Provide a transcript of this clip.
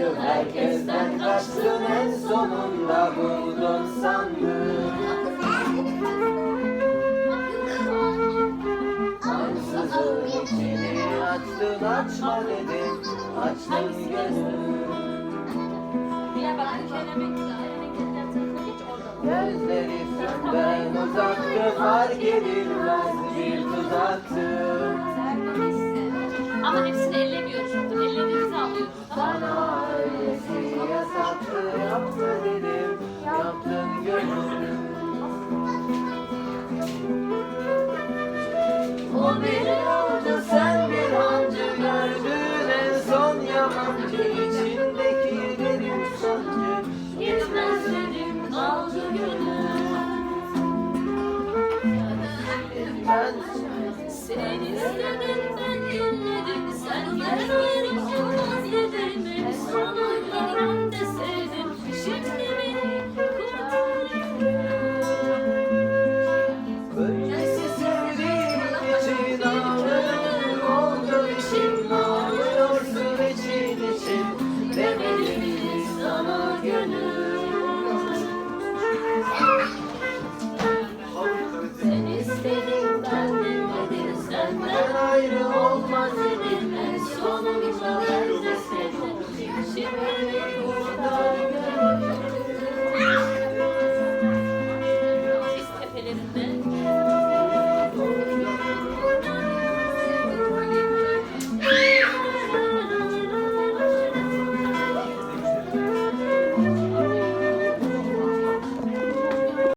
yıl herkesten kaçtın en sonunda buldun sandım Ansızın içini açtın açma dedim Açtın orada. Gözleri senden uzaktı fark edilmez bir tuzaktı Ama hepsini ellemiyoruz. Ellerimizi alıyoruz. Tamam? Yaptın gönlüm O bir oldu sen bir hancı gördün en son yabancı